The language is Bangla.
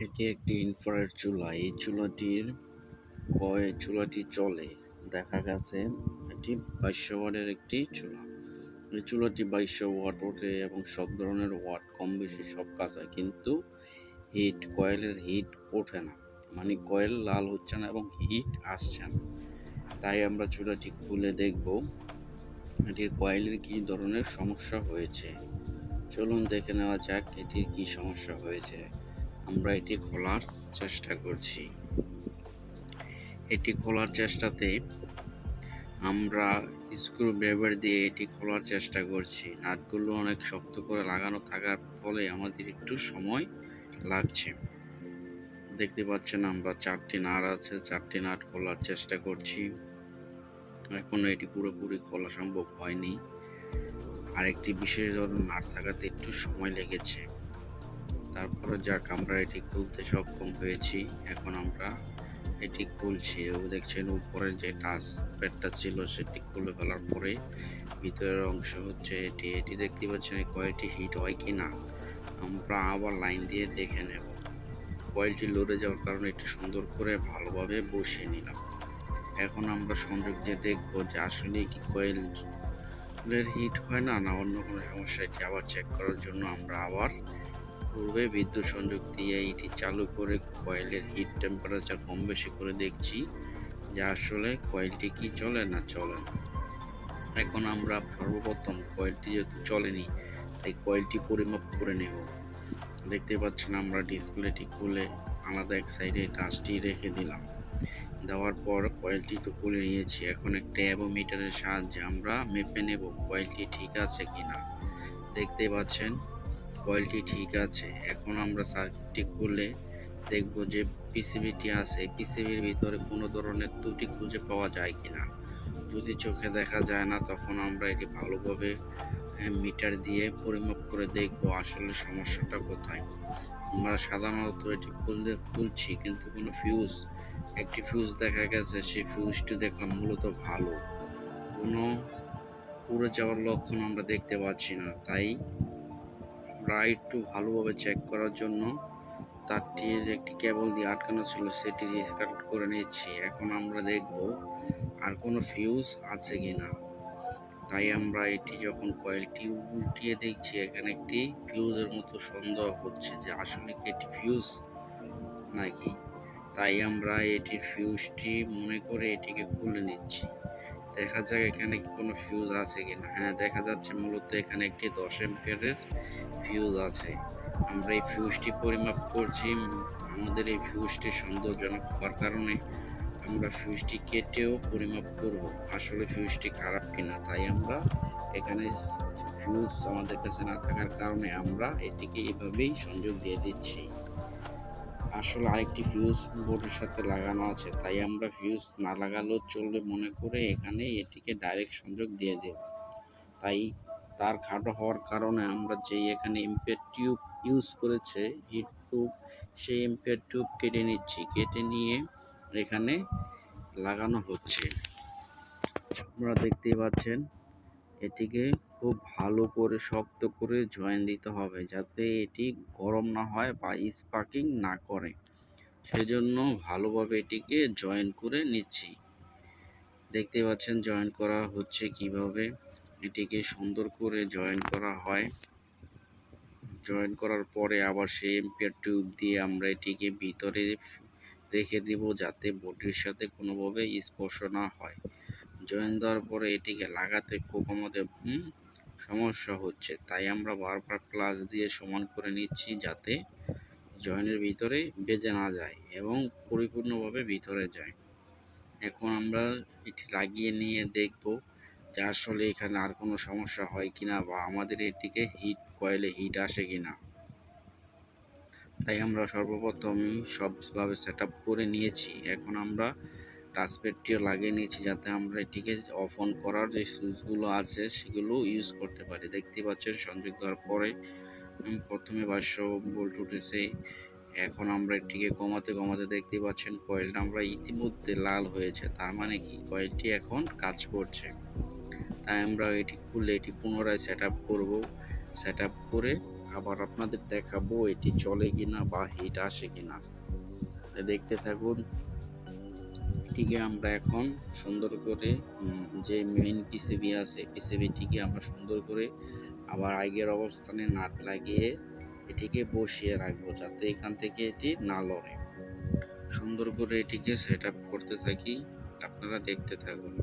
এটি একটি ইনফ্রারেড চুলা, এই চুলাটির কয় চুলাটি চলে। দেখা গেছে এটি বাইশশো ওয়াটের একটি চুলা। এই চুলাটি বাইশশো ওয়াট ওঠে এবং সব ধরনের ওয়াট কম বেশি সব কাজ হয় কিন্তু হিট, কয়েলের হিট ওঠে না। মানে কয়েল লাল হচ্ছে না এবং হিট আসছে না। তাই আমরা চুলাটি খুলে দেখব এটির কয়েলের কী ধরনের সমস্যা হয়েছে। চলুন দেখে নেওয়া যাক এটির কী সমস্যা হয়েছে। আমরা এটি খোলার চেষ্টা করছি। এটি খোলার চেষ্টাতে আমরা স্ক্রু ড্রাইভার দিয়ে এটি খোলার চেষ্টা করছি। নাটগুলো অনেক শক্ত করে লাগানো থাকার ফলে আমাদের একটু সময় লাগছে। দেখতে পাচ্ছেন আমরা চারটি নাট আছে, চারটি নাট খোলার চেষ্টা করছি। এখনও এটি পুরোপুরি খোলা সম্ভব হয়নি। আরেকটি বিশেষ ধরনের নাট থাকাতে একটু সময় লেগেছে। তারপরে যাক, আমরা এটি খুলতে সক্ষম হয়েছি। এখন আমরা এটি খুলছি। ও দেখছেন, উপরের যে টাচ প্যাডটা ছিল, সেটি খুলে ফেলার পরে ভিতরের অংশ হচ্ছে এটি। এটি দেখতে পাচ্ছেন কয়েলটি হিট হয় কি না আমরা আবার লাইন দিয়ে দেখে নেব। কয়েলটি লড়ে যাওয়ার কারণে একটু সুন্দর করে ভালোভাবে বসিয়ে নিলাম। এখন আমরা সংযোগ দিয়ে দেখব যে আসলে কি কয়েল হিট হয় না না অন্য কোনো সমস্যা। এটি আবার চেক করার জন্য আমরা আবার পূর্বে বিদ্যুৎ সংযোগ দিয়ে এটি চালু করে কয়েলের হিট টেম্পারেচার কম বেশি করে দেখছি, যে আসলে কয়েলটি কি চলে না চলে। এখন আমরা সর্বপ্রথম কয়েলটি যেহেতু চলেনি, তাই কয়েলটি পরিমাপ করে নেব। দেখতে পাচ্ছেন আমরা ডিসপ্লেটি খুলে আলাদা এক সাইডে টাচটি রেখে দিলাম। দেওয়ার পর কয়েলটি তো খুলে নিয়েছি, এখন একটা অ্যাবোমিটারের সাহায্যে আমরা মেপে নেব কয়েলটি ঠিক আছে কি না দেখতে পাচ্ছেন কয়েলটি ঠিক আছে, এখন আমরা সার্কিটটি খুলে দেখব যে পিসিবিটি আছে পিসিবির ভিতরে কোনো ধরনের ত্রুটি খুঁজে পাওয়া যায় কিনা। যদি চোখে দেখা যায় না, তখন আমরা এটি ভালোভাবে মিটার দিয়ে পরিমাপ করে দেখব আসলে সমস্যাটা কোথায়। আমরা সাধারণত এটি খুলতে, খুলছি, কিন্তু কোনো ফিউজ একটি ফিউজ দেখা গেছে, সেই ফিউজটি দেখলাম মূলত ভালো। কোনো, পুড়ে যাওয়ার লক্ষণ আমরা দেখতে পাচ্ছি না, তাই আমরা একটু ভালোভাবে চেক করার জন্য। তারটির একটি কেবল দিয়ে আটকানো ছিল, সেটি ডিসকানেক্ট করে নিচ্ছি। এখন আমরা দেখব আর কোনো ফিউজ আছে কি না তাই আমরা এটি যখন কয়েলটি উল্টিয়ে দেখছি, এখানে একটি ফিউজের মতো সন্দেহ হচ্ছে যে আসলে কি এটি ফিউজ নাকি। তাই আমরা এটির ফিউজটি মনে করে এটিকে খুলে নিচ্ছি। দেখা যাক এখানে কি কোনো ফিউজ আছে কিনা। হ্যাঁ দেখা যাচ্ছে মূলত এখানে একটি দশ এম্পিয়ারের ফিউজ আছে। আমরা এই ফিউজটি পরিমাপ করছি। আমাদের এই ফিউজটি সন্দেহজনক হওয়ার কারণে আমরা ফিউজটি কেটেও পরিমাপ করব। আসলে ফিউজটি খারাপ কিনা তাই আমরা এখানে ফিউজ আমাদের কাছে না থাকার কারণে আমরা এটিকে এভাবেই সংযোগ দিয়ে দিচ্ছি। আসলে আরেকটি ফিউজ বোর্ডের সাথে লাগানো আছে, তাই আমরা ফিউজ না লাগালেও চলবে মনে করে এখানে এটিকে ডাইরেক্ট সংযোগ দিয়ে দেব। তাই তার খাটো হওয়ার কারণে আমরা যেই এখানে এম্পেয়ার টিউব ইউজ করেছে হিট টিউব সেই এম্পেয়ার টিউব কেটে নিচ্ছি। কেটে নিয়ে এখানে লাগানো হচ্ছে। আপনারা দেখতেই পাচ্ছেন, এটিকে খুব ভালো করে শক্ত করে জয়েন দিতে হবে যাতে এটি গরম না হয় বা স্পার্কিং না করে। সেজন্য ভালোভাবে এটিকে জয়েন করে নিচ্ছি। দেখতে পাচ্ছেন জয়েন করা হচ্ছে কীভাবে? এটিকে সুন্দর করে জয়েন করা হয়। জয়েন করার পরে আবার সেই এম্পিয়ার টিউব দিয়ে আমরা এটিকে ভিতরে রেখে দিব যাতে বডির সাথে কোনোভাবে স্পর্শ না হয়। জয়েন দেওয়ার পরে এটিকে লাগাতে খুব আমাদের সমস্যা হচ্ছে। তাই আমরা বারবার প্লাস দিয়ে সমান করে নিচ্ছি যাতে জয়েনের ভিতরে বেজে না যায় এবং পরিপূর্ণভাবে ভিতরে যায়। এখন আমরা এটি লাগিয়ে নিয়ে দেখব যে আসলে এখানে আর কোনো সমস্যা হয় কিনা বা আমাদের এটিকে হিট কয়েলে হিট আসে কিনা। তাই আমরা সর্বপ্রথম সবভাবে সেট করে নিয়েছি। এখন আমরা টাচপ্যাডটিও লাগিয়ে নিয়েছি যাতে আমরা এটিকে অফ অন করার যে সুইচগুলো আছে, সেগুলো ইউজ করতে পারি। দেখতে পাচ্ছেন সংযোগ দেওয়ার পরে প্রথমে বাইশশো বোল্ট উঠেছে। এখন আমরা এটিকে কমাতে কমাতে দেখতে পাচ্ছেন কয়েলটা আমরা ইতিমধ্যে লাল হয়েছে। তার মানে কি? কয়েলটি এখন কাজ করছে। তাই আমরা এটি খুলে এটি পুনরায় সেট আপ করব। সেট আপ করে আবার আপনাদের দেখাবো এটি চলে কিনা বা হিট আসে কিনা। দেখতে থাকুন। এটিকে আমরা এখন সুন্দর করে যে মেইন পিসিবি আছে পিসিবিটিকে আমরা সুন্দর করে আবার আগের অবস্থানে নাট লাগিয়ে এটিকে বসিয়ে রাখব যাতে এখান থেকে এটি না লড়ে। সুন্দর করে এটিকে সেট করতে থাকি, আপনারা দেখতে থাকুন।